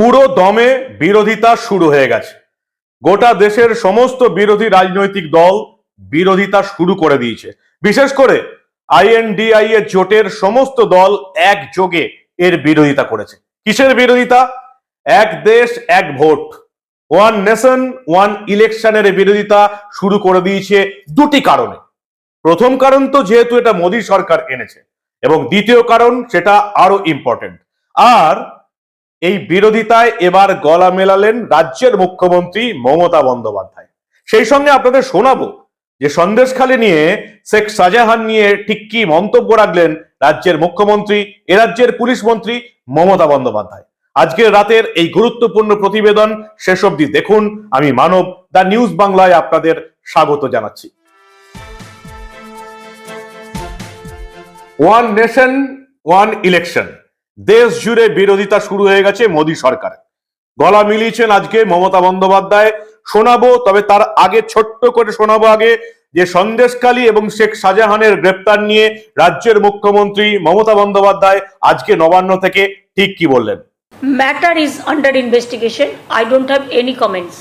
পুরো দমে বিরোধিতা শুরু হয়ে গেছে। গোটা দেশের সমস্ত বিরোধী রাজনৈতিক দল বিরোধিতা শুরু করে দিয়েছে। বিশেষ করে আইএনডিআই এর জোটের সমস্ত দল একযোগে এর বিরোধিতা করেছে। কিসের বিরোধিতা? এক দেশ, এক ভোট। ওয়ান নেশন, ওয়ান ইলেকশনের বিরোধিতা শুরু করে দিয়েছে দুটি কারণে। প্রথম কারণ তো যেহেতু এটা মোদী সরকার এনেছে এবং দ্বিতীয় কারণ সেটা আরও ইম্পর্টেন্ট আর এই বিরোধিতায় এবার গলা মেলালেন রাজ্যের মুখ্যমন্ত্রী মমতা বন্দ্যোপাধ্যায়। সেই সঙ্গে আপনাদের শোনাবো যে সন্দেশখালী নিয়ে শেখ শাহজাহান নিয়ে ঠিক কি মন্তব্য রাখলেন রাজ্যের মুখ্যমন্ত্রী, এ রাজ্যের পুলিশ মন্ত্রী মমতা বন্দ্যোপাধ্যায়। আজকের রাতের এই গুরুত্বপূর্ণ প্রতিবেদন শেষ অবধি দেখুন। আমি মানব, দ্য নিউজ বাংলায় আপনাদের স্বাগত জানাচ্ছি। One nation, one election. দেশ জুড়ে বিরোধিতা শুরু হয়ে গেছে মোদী সরকার গলা মিলিয়েছেন আজকে মমতা বন্দ্যোপাধ্যায়। শোনাবো তবে তার আগে ছোট্ট করে শোনাবো আগে যে সন্দেশকালী এবং শেখ শাহজাহানের গ্রেপ্তার নিয়ে রাজ্যের মুখ্যমন্ত্রী মমতা বন্দ্যোপাধ্যায় আজকে নবান্ন থেকে ঠিক কি বললেন? Matter is under investigation I don't have any comments.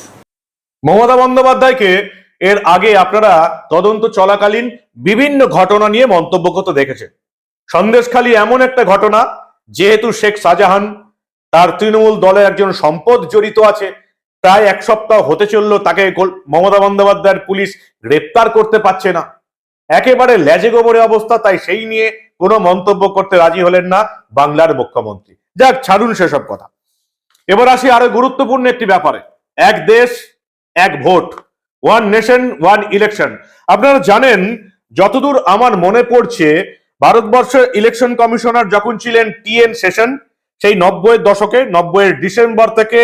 Mamata বন্দ্যোপাধ্যায়কে এর আগে আপনারা তদন্ত চলাকালীন বিভিন্ন ঘটনা নিয়ে মন্তব্য করতে দেখেছেন। সন্দেশখালী এমন একটা ঘটনা যেহেতু শেখ শাহজাহান তার তৃণমূল দলের একজন সম্পদ জড়িত আছে, প্রায় এক সপ্তাহ হতে চলল তাকে মমতা বন্দ্যোপাধ্যায়ের পুলিশ গ্রেপ্তার করতে পারছে না। একেবারে লেজে গোবরে অবস্থা, তাই সেই নিয়ে কোনো মন্তব্য করতে রাজি হলেন না বাংলার মুখ্যমন্ত্রী। যাক, ছাড়ুন সেসব কথা। এবার আসি আরও গুরুত্বপূর্ণ একটি ব্যাপারে। এক দেশ, এক ভোট ওয়ান নেশন ওয়ান ইলেকশন আপনারা জানেন, যতদূর আমার মনে পড়ছে ভারতবর্ষের ইলেকশন কমিশনার যখন ছিলেন টি এন সেশন সেই নব্বইয়ের দশকে নব্বইয়ের ডিসেম্বর থেকে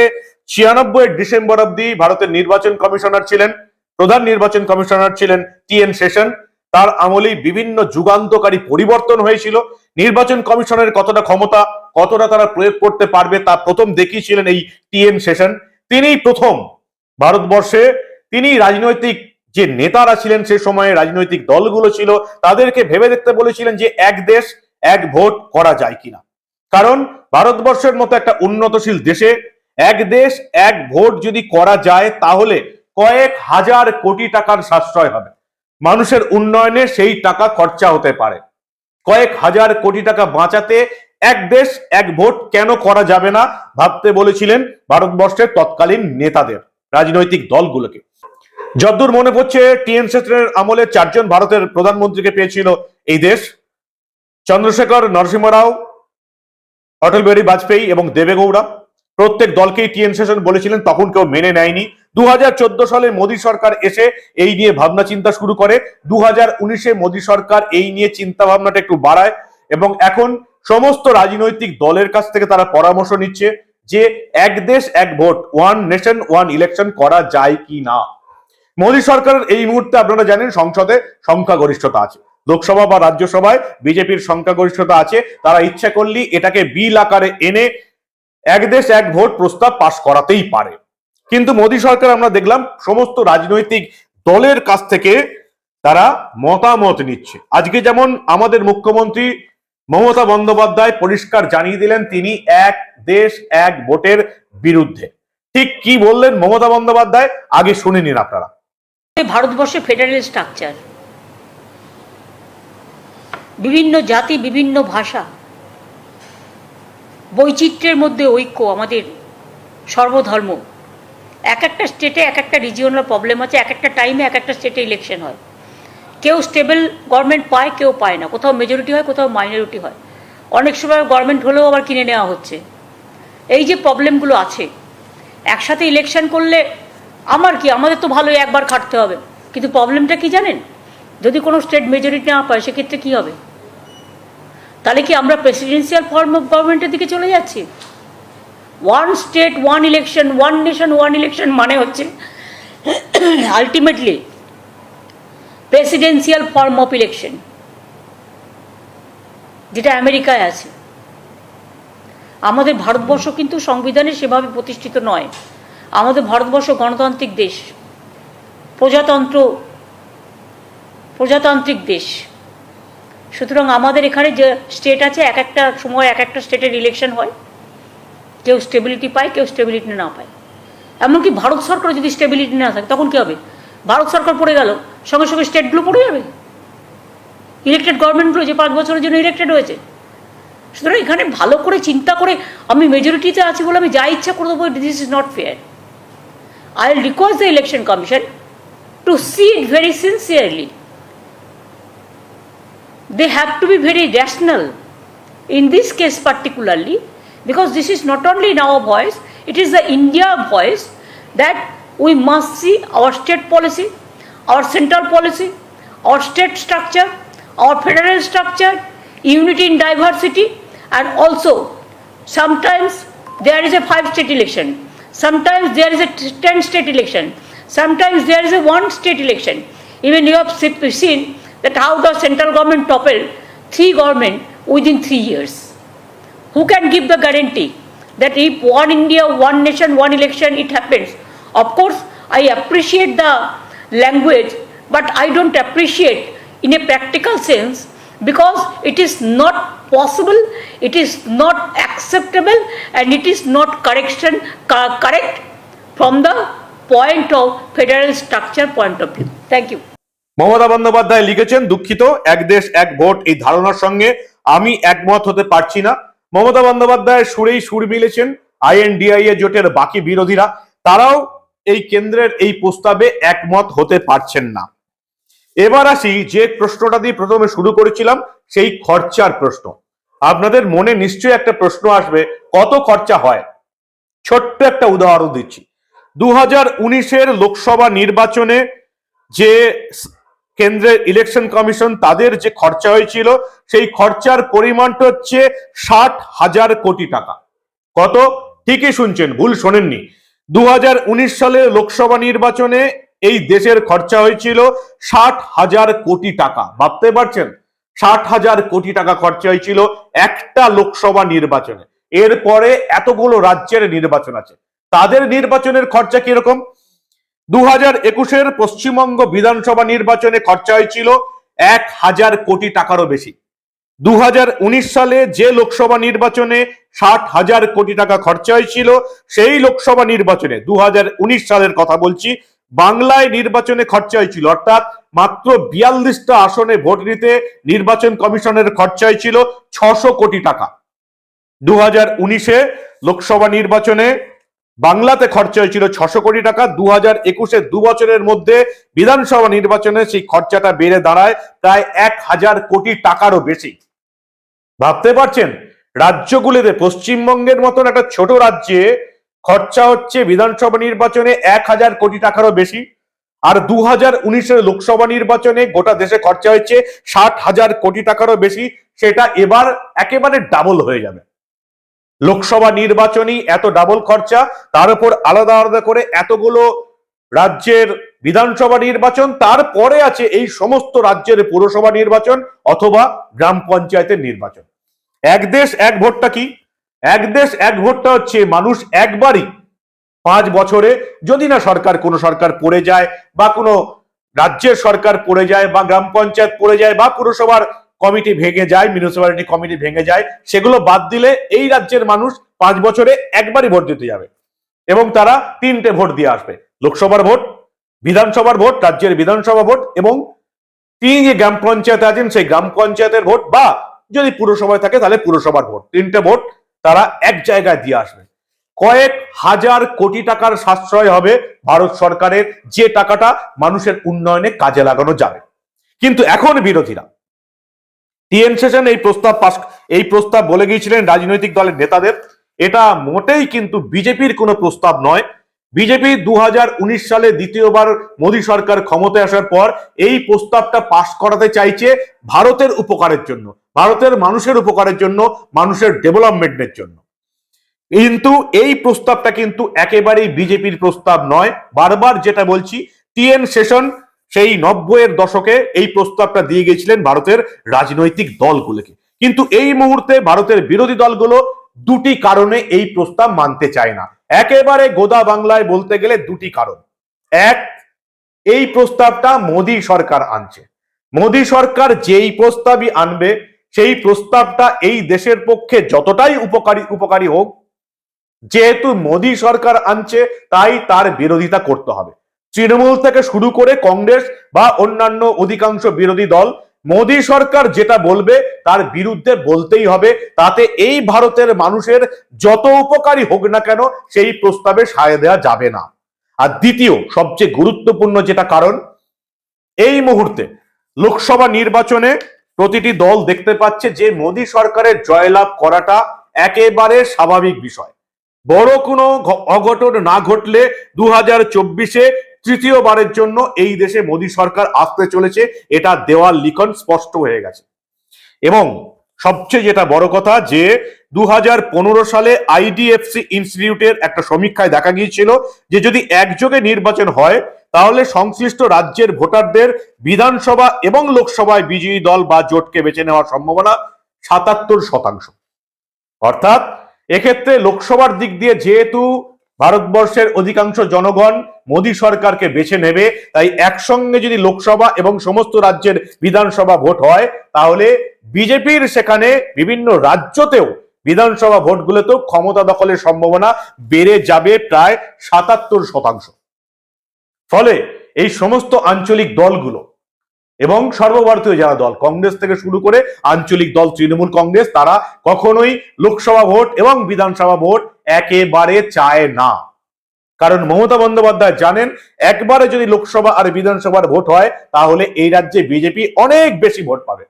ছিয়ানব্বই ডিসেম্বর অব্দি ভারতের নির্বাচন কমিশনার ছিলেন, প্রধান নির্বাচন কমিশনার ছিলেন টি এন সেশন তার আমলেই বিভিন্ন যুগান্তকারী পরিবর্তন হয়েছিল। নির্বাচন কমিশনের কতটা ক্ষমতা, কতটা তারা প্রয়োগ করতে পারবে, তা প্রথম দেখিয়েছিলেন এই টি এন সেশন তিনিই প্রথম ভারতবর্ষে তিনি রাজনৈতিক যে নেতারা ছিলেন সে সময়ে রাজনৈতিক দলগুলো ছিল, তাদেরকে ভেবে দেখতে বলেছিলেন যে এক দেশ, এক ভোট করা যায় কিনা। কারণ ভারতবর্ষের মতো একটা উন্নতশীল দেশে এক দেশ, এক ভোট যদি করা যায়, তাহলে কয়েক হাজার কোটি টাকার সাশ্রয় হবে। মানুষের উন্নয়নে সেই টাকা খরচা হতে পারে। কয়েক হাজার কোটি টাকা বাঁচাতে এক দেশ, এক ভোট কেন করা যাবে না, ভাবতে বলেছিলেন ভারতবর্ষের তৎকালীন নেতাদের, রাজনৈতিক দলগুলোকে। যদ্দূর মনে পড়ছে, টিএন আমলে চারজন ভারতের প্রধানমন্ত্রীকে পেয়েছিল এই দেশ। চন্দ্রশেখর, নরসিংহ রাও, অটল বিহারী বাজপেয়ী এবং দেবেগৌড়া। প্রত্যেক দলকেই টিএন বলেছিলেন, তখন কেউ মেনে নেয়নি। দু হাজার চোদ্দ সালে মোদী সরকার এসে এই নিয়ে ভাবনা চিন্তা শুরু করে। দু হাজার উনিশে মোদী সরকার এই নিয়ে চিন্তা ভাবনাটা একটু বাড়ায় এবং এখন সমস্ত রাজনৈতিক দলের কাছ থেকে তারা পরামর্শ নিচ্ছে যে এক দেশ, এক ভোট ওয়ান নেশন ওয়ান ইলেকশন করা যায় কি না। মোদী সরকারের এই মুহূর্তে আপনারা জানেন সংসদে সংখ্যাগরিষ্ঠতা আছে। লোকসভা বা রাজ্যসভায় বিজেপির সংখ্যাগরিষ্ঠতা আছে। তারা ইচ্ছা করলেই এটাকে বিল আকারে এনে এক দেশ এক ভোট প্রস্তাব পাশ করাতেই পারে। কিন্তু মোদী সরকার আমরা দেখলাম সমস্ত রাজনৈতিক দলের কাছ থেকে তারা মতামত নিচ্ছে। আজকে যেমন আমাদের মুখ্যমন্ত্রী মমতা বন্দ্যোপাধ্যায় পরিষ্কার জানিয়ে দিলেন তিনি এক দেশ এক ভোটের বিরুদ্ধে। ঠিক কি বললেন মমতা বন্দ্যোপাধ্যায়? আগে শুনে নিন আপনারা। ভারতবর্ষে ফেডারেল স্ট্রাকচার বিভিন্ন জাতি, বিভিন্ন ভাষা। বৈচিত্র্যের মধ্যে ঐক্য আমাদের সর্বধর্ম। এক একটা স্টেটে এক একটা রিজিওনাল প্রবলেম আছে, এক একটা টাইমে এক একটা স্টেটে ইলেকশন হয়। কেউ স্টেবল গভর্নমেন্ট পায়, কেউ পায় না। কোথাও মেজরিটি হয়, কোথাও মাইনরিটি হয়। অনেক সময় গভর্নমেন্ট হলেও আবার কিনে নেওয়া হচ্ছে। এই যে প্রবলেমগুলো আছে, একসাথে ইলেকশন করলে আমার কি? আমাদের তো ভালোই একবার খাটতে হবে। কিন্তু প্রবলেমটা কি জানেন? যদি কোনো স্টেট মেজরিটি না পায়, সেক্ষেত্রে কী হবে? তাহলে কি আমরা প্রেসিডেন্সিয়াল ফর্ম অফ গভর্নমেন্টের দিকে চলে যাচ্ছি? One state one election one nation one election মানে হচ্ছে ultimately presidential form of election যেটা আমেরিকায় আছে। আমাদের ভারতবর্ষ কিন্তু সংবিধানে সেভাবে প্রতিষ্ঠিত নয়। আমাদের ভারতবর্ষ গণতান্ত্রিক দেশ, প্রজাতন্ত্র, প্রজাতান্ত্রিক দেশ। সুতরাং আমাদের এখানে যে স্টেট আছে, এক একটা সময় এক একটা স্টেটের ইলেকশন হয়। কেউ স্টেবিলিটি পায়, কেউ স্টেবিলিটি না পায়। এমনকি ভারত সরকার যদি স্টেবিলিটি না থাকে, তখন কী হবে? ভারত সরকার পড়ে গেল, সঙ্গে সঙ্গে স্টেটগুলো পড়ে যাবে। ইলেকটেড গভর্নমেন্টগুলো যে পাঁচ বছরের জন্য ইলেকটেড হয়েছে। সুতরাং এখানে ভালো করে চিন্তা করে আমি মেজরিটিতে আছি বলে আমি যা ইচ্ছা করে দেবো this is not fair I'll request the Election Commission to see it very sincerely. They have to be very rational in this case, particularly, because this is not only in our voice, it is the India voice that we must see our state policy, our central policy, our state structure, our federal structure, unity in diversity, and also sometimes there is a five state election sometimes there is a t- 10 state election. Sometimes there is a one state election. Even you have seen that how the central government toppled three government within three years. Who can give the guarantee that if one india one nation one election it happens? Of course i appreciate the language but i don't appreciate in a practical sense because it is not possible it is not acceptable and it is not correction co- correct from the point of federal structure point of view thank you Mamata Bandyopadhyay লিখেছেন দুঃখিত এক দেশ এক vote এই ধারণার সঙ্গে আমি একমত হতে পারছি না মমতা বন্দ্যোপাধ্যায়ের সুরেই সুর মিলেছেন আইএনডিআইএ জোটের বাকি বিরোধীরা তারাও এই কেন্দ্রের এই প্রস্তাবে একমত হতে পারছেন না এবার আসি যে প্রশ্নটা দিয়ে প্রথমে শুরু করেছিলাম, সেই খরচার প্রশ্ন। আপনাদের মনে নিশ্চয়ই একটা প্রশ্ন আসবে, কত খরচা হয়? ছোট্ট একটা উদাহরণ দিচ্ছি। দু হাজার উনিশের লোকসভা নির্বাচনে যে কেন্দ্রের ইলেকশন কমিশন তাদের যে খরচা হয়েছিল, সেই খরচার পরিমাণটা হচ্ছে ষাট হাজার কোটি টাকা। কত? ঠিকই শুনছেন, ভুল শোনেননি। দু হাজার উনিশ সালে লোকসভা নির্বাচনে এই দেশের খরচা হয়েছিল ষাট হাজার কোটি টাকা। ভাবতে পারছেন? ষাট হাজার কোটি টাকা খরচা হয়েছিল একটা লোকসভা নির্বাচনে। এরপরে এতগুলো রাজ্যের নির্বাচন আছে। তাদের নির্বাচনের খরচা কীরকম? দু হাজার একুশের পশ্চিমবঙ্গ বিধানসভা নির্বাচনে খরচা হয়েছিল এক হাজার কোটি টাকারও বেশি। দু হাজার উনিশ সালে যে লোকসভা নির্বাচনে ষাট হাজার কোটি টাকা খরচা হয়েছিল, সেই লোকসভা নির্বাচনে দু হাজার উনিশ সালের কথা বলছি বাংলায় নির্বাচনে খরচা হয়েছিল। অর্থাৎ মাত্র বিয়াল্লিশটা আসনে ভোট নিতে নির্বাচন কমিশনের খরচা হয়েছিল ছশো কোটি টাকা। দু হাজার উনিশে লোকসভা নির্বাচনে বাংলাতে খরচা হয়েছিল ছশো কোটি টাকা। দু হাজার একুশে দু বছরের মধ্যে বিধানসভা নির্বাচনে সেই খরচাটা বেড়ে দাঁড়ায় প্রায় এক হাজার কোটি টাকারও বেশি। ভাবতে পারছেন? রাজ্যগুলিতে পশ্চিমবঙ্গের মতন একটা ছোট রাজ্যে খরচা হচ্ছে বিধানসভা নির্বাচনে এক হাজার কোটি টাকারও বেশি। আর দু হাজার উনিশের লোকসভা নির্বাচনে গোটা দেশে খরচা হয়েছে ষাট হাজার কোটি টাকারও বেশি। সেটা এবার একেবারে ডাবল হয়ে যাবে। লোকসভা নির্বাচনই এত ডাবল খরচা, তার উপর আলাদা আলাদা করে এতগুলো রাজ্যের বিধানসভা নির্বাচন, তারপরে আছে এই সমস্ত রাজ্যের পুরসভা নির্বাচন অথবা গ্রাম পঞ্চায়েতের নির্বাচন। এক দেশ, এক ভোটটা কি? এক দেশ, এক ভোটটা হচ্ছে মানুষ একবারই পাঁচ বছরে, যদি না সরকার, কোনো সরকার পড়ে যায় বা কোনো রাজ্যের সরকার পড়ে যায় বা গ্রাম পঞ্চায়েত পড়ে যায় বা পুরসভার কমিটি ভেঙে যায় মিউনিসিপ্যালিটি কমিটি ভেঙে যায়, সেগুলো বাদ দিলে এই রাজ্যের মানুষ পাঁচ বছরে একবারই ভোট দিতে যাবে এবং তারা তিনটে ভোট দিয়ে আসবে। লোকসভার ভোট, বিধানসভার ভোট, রাজ্যের বিধানসভা ভোট এবং তিনি যে গ্রাম পঞ্চায়েত আছেন, সেই গ্রাম পঞ্চায়েতের ভোট বা যদি পুরসভায় থাকে তাহলে পুরসভার ভোট। তিনটে ভোট তারা এক জায়গায় দিয়ে আসবে। কয়েক হাজার কোটি টাকার সাশ্রয় হবে ভারত সরকারের, যে টাকাটা মানুষের উন্নয়নে কাজে লাগানো যাবে। কিন্তু এখন বিরোধীরা, টিএন সেশন এই প্রস্তাব পাস, এই প্রস্তাব বলে গিয়েছিলেন রাজনৈতিক দলের নেতাদের, এটা মোটেই কিন্তু বিজেপির কোনো প্রস্তাব নয়। বিজেপি দু হাজার উনিশ সালে দ্বিতীয়বার মোদী সরকার ক্ষমতায় আসার পর এই প্রস্তাবটা পাশ করাতে চাইছে ভারতের উপকারের জন্য। ভারতের মানুষের উপকারের জন্য, মানুষের ডেভেলপমেন্টের জন্য। কিন্তু এই প্রস্তাবটা কিন্তু একেবারেই বিজেপির প্রস্তাব নয়। বারবার যেটা বলছি টিএন সেশন সেই নব্বইয়ের দশকে এই প্রস্তাবটা দিয়ে গেছিলেন ভারতের রাজনৈতিক দলগুলোকে। কিন্তু এই মুহূর্তে ভারতের বিরোধী দলগুলো দুটি কারণে এই প্রস্তাব মানতে চায় না। একেবারে গোদা বাংলায় বলতে গেলে দুটি কারণ। এক, এই প্রস্তাবটা মোদী সরকার আনছে। মোদী সরকার যেই প্রস্তাবই আনবে সেই প্রস্তাবটা এই দেশের পক্ষে যতটাই উপকারী উপকারী হোক, যেহেতু মোদী সরকার আনছে, তাই তার বিরোধিতা করতে হবে। তৃণমূল থেকে শুরু করে কংগ্রেস বা অন্যান্য অধিকাংশ বিরোধী দল, মোদী সরকার যেটা বলবে, তার বিরুদ্ধে বলতেই হবে। তাতে এই ভারতের মানুষের যত উপকারী হোক না কেন, সেই প্রস্তাবে সায় দেওয়া যাবে না। আর দ্বিতীয়, সবচেয়ে গুরুত্বপূর্ণ যেটা কারণ, এই মুহূর্তে লোকসভা নির্বাচনে প্রতিটি দল দেখতে পাচ্ছে যে মোদী সরকারের জয়লাভ করাটা একেবারে স্বাভাবিক বিষয়। বড় কোনো অঘটন না ঘটলে দু হাজার চব্বিশে তৃতীয়বারের জন্য এই দেশে মোদী সরকার আসতে চলেছে, এটা দেওয়াল লিখন স্পষ্ট হয়ে গেছে। এবং সবচেয়ে যেটা বড় কথা যে দু হাজার পনেরো সালে আইডিএফসি ইনস্টিটিউটের একটা সমীক্ষায় দেখা গিয়েছিল যে যদি একযোগে নির্বাচন হয় তাহলে সংশ্লিষ্ট রাজ্যের ভোটারদের বিধানসভা এবং লোকসভায় বিজয়ী দল বা জোটকে বেছে নেওয়ার সম্ভাবনা সাতাত্তর শতাংশ। অর্থাৎ এক্ষেত্রে লোকসভার দিক দিয়ে যেহেতু ভারতবর্ষের অধিকাংশ জনগণ মোদী সরকারকে বেছে নেবে, তাই একসঙ্গে যদি লোকসভা এবং সমস্ত রাজ্যের বিধানসভা ভোট হয়, তাহলে বিজেপির সেখানে বিভিন্ন রাজ্যতেও বিধানসভা ভোটগুলোতেও ক্ষমতা দখলের সম্ভাবনা বেড়ে যাবে প্রায় সাতাত্তর শতাংশ। ফলে এই সমস্ত আঞ্চলিক দলগুলো এবং সর্বভারতীয় যারা দল, কংগ্রেস থেকে শুরু করে আঞ্চলিক দল, তৃণমূল কংগ্রেস, তারা কখনোই লোকসভা ভোট এবং বিধানসভা ভোট একেবারে চায় না। কারণ মমতা বন্দ্যোপাধ্যায় জানেন, একবারে যদি লোকসভা আর বিধানসভার ভোট হয়, তাহলে এই রাজ্যে বিজেপি অনেক বেশি ভোট পাবে।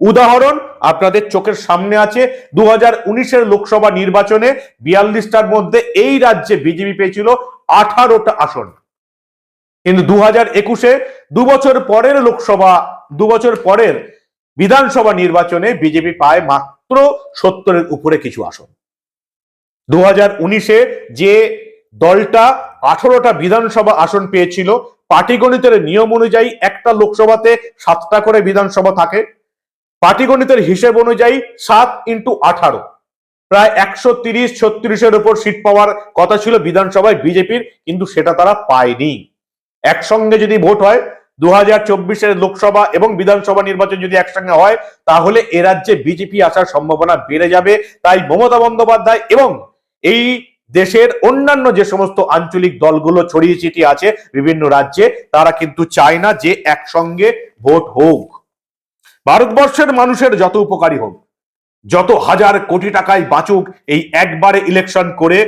উদাহরণ আপনাদের চোখের সামনে আছে দু হাজার লোকসভা নির্বাচনে বিয়াল্লিশটার মধ্যে এই রাজ্যে বিজেপি পেয়েছিল আঠারোটা আসন। কিন্তু দু হাজার একুশে দু বছর পরের লোকসভা দু বছর পরের বিধানসভা নির্বাচনে বিজেপি পায় মাত্র সত্তরের উপরে কিছু আসন। দু হাজার উনিশে যে দলটা আঠারোটা বিধানসভা আসন পেয়েছিল পাটিগণিতের নিয়ম অনুযায়ী একটা লোকসভাতে সাতটা করে বিধানসভা থাকে। পাটিগণিতের হিসেব অনুযায়ী সাত ইন্টু আঠারো। প্রায় একশো তিরিশ, ছত্রিশের উপর সিট পাওয়ার কথা ছিল বিধানসভায় বিজেপির, কিন্তু সেটা তারা পায়নি। একসঙ্গে যদি ভোট হয় দু হাজার চব্বিশের লোকসভা এবং বিধানসভা নির্বাচন যদি একসঙ্গে হয়, তাহলে এ রাজ্যে বিজেপি আসার সম্ভাবনা বেড়ে যাবে। তাই মমতা বন্দ্যোপাধ্যায় এবং এই দেশের অন্যান্য যে সমস্ত আঞ্চলিক দলগুলো ছড়িয়ে ছিটিয়ে আছে বিভিন্ন রাজ্যে, তারা কিন্তু চায় না যে একসঙ্গে ভোট হোক। ভারতবর্ষের মানুষের যত উপকারী হোক, যত হাজার কোটি টাকায় বাঁচুক এই একবারে ইলেকশন করে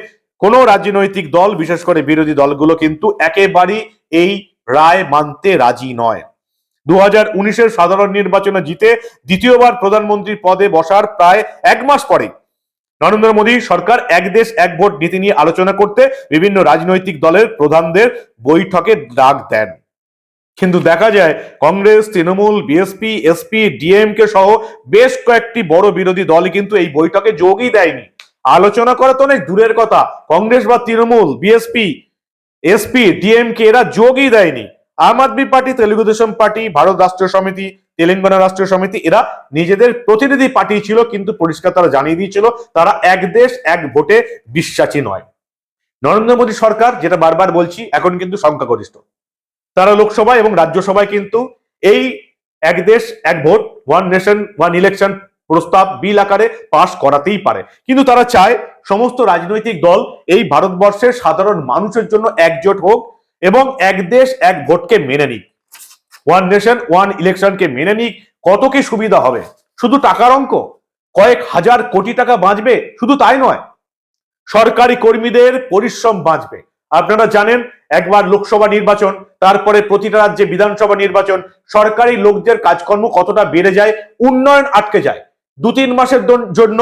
কোনো রাজনৈতিক দল, বিশেষ করে বিরোধী দলগুলো কিন্তু একেবারেই এই রায় মানতে রাজি নয়। দু হাজার উনিশের সাধারণ নির্বাচনে জিতে দ্বিতীয়বার প্রধানমন্ত্রী পদে বসার প্রায় এক মাস পরে নরেন্দ্র মোদী সরকার এক দেশ, এক ভোট নীতি নিয়ে আলোচনা করতে বিভিন্ন রাজনৈতিক দলের প্রধানদের বৈঠকে ডাক দেন। কিন্তু দেখা যায়, Congress, Trinamool, BSP, SP, DMK সহ বেশ কয়েকটি বড় বিরোধী দল কিন্তু এই বৈঠকে যোগই দেয়নি। আলোচনা করা তো অনেক দূরের কথা। কংগ্রেস বা তৃণমূল, বিএসপি, এসপি, ডিএমকে এরা যোগই দেয়নি। আম আদমি পার্টি, তেলুগু দেশম পার্টি, ভারত রাষ্ট্রীয় সমিতি, তেলেঙ্গানা রাষ্ট্রীয় সমিতি, এরা নিজেদের প্রতিনিধি পার্টি ছিল কিন্তু পরিষ্কার তারা জানিয়ে দিয়েছিল, তারা এক দেশ, এক ভোটে বিশ্বাসী নয়। নরেন্দ্র মোদী সরকার, যেটা বারবার বলছি, এখন কিন্তু সংখ্যাগরিষ্ঠ। তারা লোকসভা এবং রাজ্যসভায় কিন্তু এই এক দেশ, এক ভোট ওয়ান নেশন ওয়ান ইলেকশন প্রস্তাব বিল আকারে পাশ করাতেই পারে। কিন্তু তারা চায় সমস্ত রাজনৈতিক দল এই ভারতবর্ষের সাধারণ মানুষের জন্য একজোট হোক এবং এক দেশ এক ভোটকে মেনে নিক। ওয়ান নেশন, ওয়ান ইলেকশনকে মেনে নিক। কত কি সুবিধা হবে? শুধু টাকার অঙ্ক? কয়েক হাজার কোটি টাকা বাঁচবে? শুধু তাই নয়। সরকারি কর্মীদের পরিশ্রম বাঁচবে। আপনারা জানেন, একবার লোকসভা নির্বাচন, তারপরে প্রতিটা রাজ্যে বিধানসভা নির্বাচন, সরকারি লোকদের কাজকর্ম কতটা বেড়ে যায়, উন্নয়ন আটকে যায়। দু তিন মাসের জন্য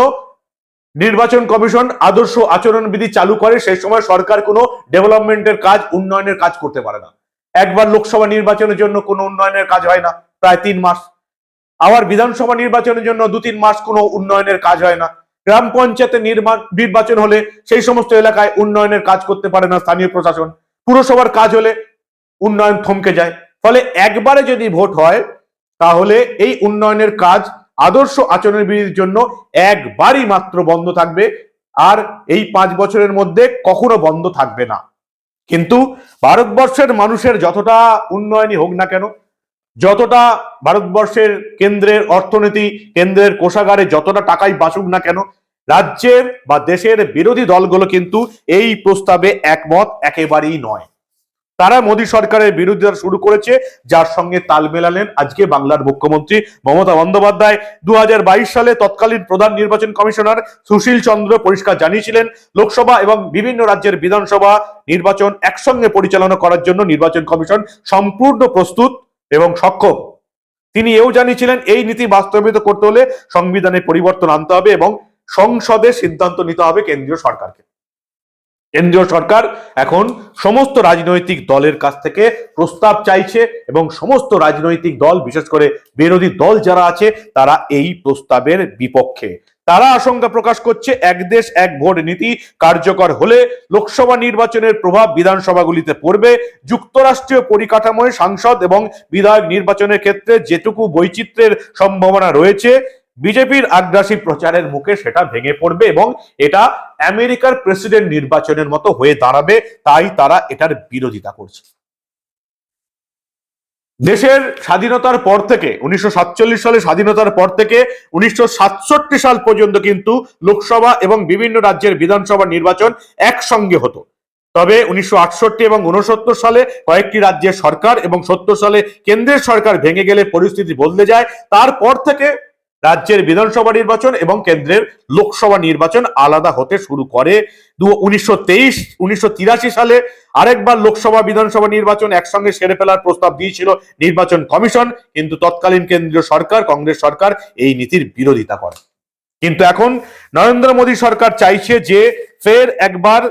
নির্বাচন কমিশন আদর্শ আচরণবিধি চালু করে, সেই সময় সরকার কোনো ডেভেলপমেন্টের কাজ, উন্নয়নের কাজ করতে পারে না। একবার লোকসভা নির্বাচনের জন্য কোনো উন্নয়নের কাজ হয় না, প্রায় তিন মাস। আবার বিধানসভা নির্বাচনের জন্য দু তিন মাস কোনো উন্নয়নের কাজ হয় না। গ্রাম পঞ্চায়েতের নির্বাচন হলে সেই সমস্ত এলাকায় উন্নয়নের কাজ করতে পারে না স্থানীয় প্রশাসন। পুরসভার কাজ হলে উন্নয়ন থমকে যায়। ফলে একবারে যদি ভোট হয়, তাহলে এই উন্নয়নের কাজ আদর্শ আচরণের বিধির জন্য একবারই মাত্র বন্ধ থাকবে। আর এই পাঁচ বছরের মধ্যে কখনো বন্ধ থাকবে না। কিন্তু ভারতবর্ষের মানুষের যতটা উন্নয়নই হোক না কেন, যতটা ভারতবর্ষের কেন্দ্রের অর্থনীতি, কেন্দ্রের কোষাগারে যতটা টাকাই বাঁচুক না কেন, রাজ্যের বা দেশের বিরোধী দলগুলো কিন্তু এই প্রস্তাবে একমত, একেবারেই নয়। তারা মোদী সরকারের বিরোধিতা শুরু করেছে, যার সঙ্গে তাল মেলালেন আজকে বাংলার মুখ্যমন্ত্রী মমতা বন্দ্যোপাধ্যায়। দু হাজার বাইশ সালে তৎকালীন প্রধান নির্বাচন কমিশনার সুশীল চন্দ্র পরিষ্কার জানিয়েছিলেন, লোকসভা এবং বিভিন্ন রাজ্যের বিধানসভা নির্বাচন একসঙ্গে পরিচালনা করার জন্য নির্বাচন কমিশন সম্পূর্ণ প্রস্তুত এবং সক্ষম। তিনি এও জানিয়েছিলেন, এই নীতি বাস্তবায়িত করতে হলে সংবিধানে পরিবর্তন আনতে হবে এবং সংসদে সিদ্ধান্ত নিতে হবে কেন্দ্রীয় সরকারকে। কেন্দ্রীয় সরকার এখন সমস্ত রাজনৈতিক দলের কাছ থেকে প্রস্তাব চাইছে এবং সমস্ত রাজনৈতিক দল, বিশেষ করে বিরোধী দল যারা আছে, তারা এই প্রস্তাবের বিপক্ষে। তারা আশঙ্কা প্রকাশ করছে, এক দেশ, এক ভোট নীতি কার্যকর হলে লোকসভা নির্বাচনের প্রভাব বিধানসভাগুলিতে পড়বে। যুক্তরাষ্ট্রীয় পরিকাঠামোয় সাংসদ এবং বিধায়ক নির্বাচনের ক্ষেত্রে যেটুকু বৈচিত্র্যের সম্ভাবনা রয়েছে বিজেপির আগ্রাসী প্রচারের মুখে সেটা ভেঙে পড়বে এবং এটা আমেরিকার প্রেসিডেন্ট নির্বাচনের মতো হয়ে দাঁড়াবে, তাই তারা এটার বিরোধিতা করছে। দেশের স্বাধীনতার পর থেকে, উনিশশো সাতচল্লিশ সালে স্বাধীনতার পর থেকে, উনিশশো সাতষট্টি সাল পর্যন্ত কিন্তু লোকসভা এবং বিভিন্ন রাজ্যের বিধানসভা নির্বাচন একসঙ্গে হতো। তবে উনিশশো আটষট্টি এবং উনসত্তর সালে কয়েকটি রাজ্যের সরকার এবং সত্তর সালে কেন্দ্রের সরকার ভেঙে গেলে পরিস্থিতি বদলে যায়। তারপর থেকে রাজ্যের বিধানসভা নির্বাচন এবং কেন্দ্রের লোকসভা নির্বাচন আলাদা হতে শুরু করে। দু, উনিশশো তেইশ সালে আরেকবার লোকসভা বিধানসভা নির্বাচন একসঙ্গে সেরে ফেলার প্রস্তাব দিয়েছিল নির্বাচন কমিশন, কিন্তু তৎকালীন কেন্দ্রীয় সরকার, কংগ্রেস সরকার এই নীতির বিরোধিতা করে। কিন্তু এখন নরেন্দ্র মোদী সরকার চাইছে যে ফের একবার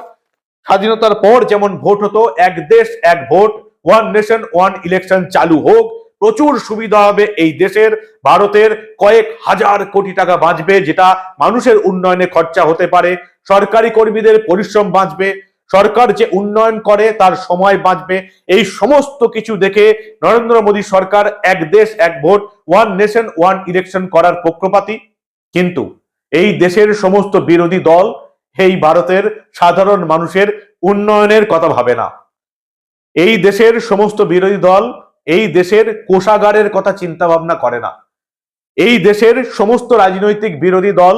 স্বাধীনতার পর যেমন ভোট হতো, এক দেশ, এক ভোট ওয়ান নেশন ওয়ান ইলেকশন চালু হোক। প্রচুর সুবিধা হবে এই দেশের, ভারতের কয়েক হাজার কোটি টাকা বাঁচবে, যেটা মানুষের উন্নয়নে খরচা হতে পারে, সরকারি কর্মীদের পরিশ্রম বাঁচবে, সরকার যে উন্নয়ন করে তার সময় বাঁচবে, এই সমস্ত কিছু দেখে নরেন্দ্র মোদী সরকার এক দেশ, এক ভোট, ওয়ান নেশন, ওয়ান ইলেকশন করার পক্ষপাতী। কিন্তু এই দেশের সমস্ত বিরোধী দল এই ভারতের সাধারণ মানুষের উন্নয়নের কথা ভাবে না। এই দেশের সমস্ত বিরোধী দল এই দেশের কোষাগারের কথা চিন্তা ভাবনা করে না। এই দেশের সমস্ত রাজনৈতিক বিরোধী দল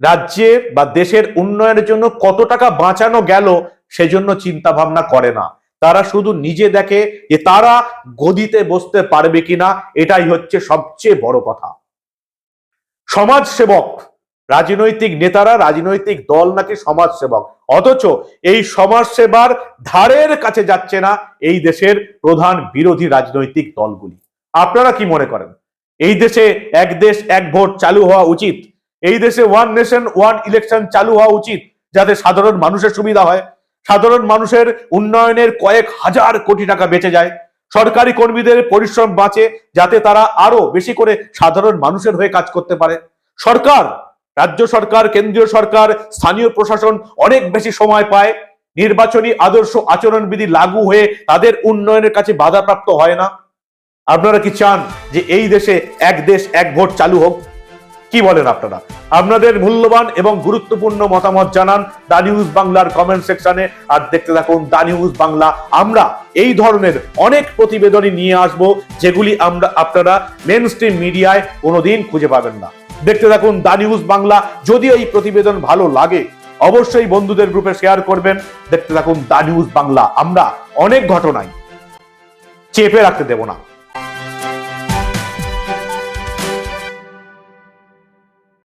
রাজ্যে বা দেশের উন্নয়নের জন্য কত টাকা বাঁচানো গেল সেজন্য চিন্তা ভাবনা করে না। তারা শুধু নিজে দেখে যে তারা গদিতে বসতে পারবে কিনা, এটাই হচ্ছে সবচেয়ে বড় কথা। সমাজ সেবক রাজনৈতিক নেতারা রাজনৈতিক দল নাকি সমাজ সেবক অথচ এই সমাজ সেবার ধারের কাছে যাচ্ছে না এই দেশের প্রধান বিরোধী রাজনৈতিক দলগুলি। আপনারা কি মনে করেন? এই দেশে এক দেশ এক ভোট চালু হওয়া উচিত? এই দেশে ওয়ান নেশন ওয়ান ইলেকশন চালু হওয়া উচিত যাতে সাধারণ মানুষের সুবিধা হয়? সাধারণ মানুষের উন্নয়নের কয়েক হাজার কোটি টাকা বেঁচে যায়। সরকারি কর্মীদের পরিশ্রম বাঁচে যাতে তারা আরও বেশি করে সাধারণ মানুষের হয়ে কাজ করতে পারে। সরকার রাজ্য সরকার, কেন্দ্রীয় সরকার, স্থানীয় প্রশাসন অনেক বেশি সময় পায়। নির্বাচনী আদর্শ আচরণবিধি লাগু হয়ে তাদের উন্নয়নের কাছে বাধাপ্রাপ্ত হয় না। আপনারা কি চান যে এই দেশে এক দেশ, এক ভোট চালু হোক? কি বলেন আপনারা? আপনাদের মূল্যবান এবং গুরুত্বপূর্ণ মতামত জানান দা নিউজ বাংলার কমেন্ট সেকশনে আর দেখতে থাকুন দা নিউজ বাংলা। আমরা এই ধরনের অনেক প্রতিবেদনই নিয়ে আসব, যেগুলি আমরা আপনারা মেন স্ট্রিম মিডিয়ায় কোনোদিন খুঁজে পাবেন না। দেখতে থাকুন দা নিউজ বাংলা। যদি এই প্রতিবেদন ভালো লাগে, অবশ্যই বন্ধুদের গ্রুপে শেয়ার করবেন। দেখতে থাকুন দা নিউজ বাংলা। আমরা অনেক ঘটনায় চেপে রাখতে দেব না।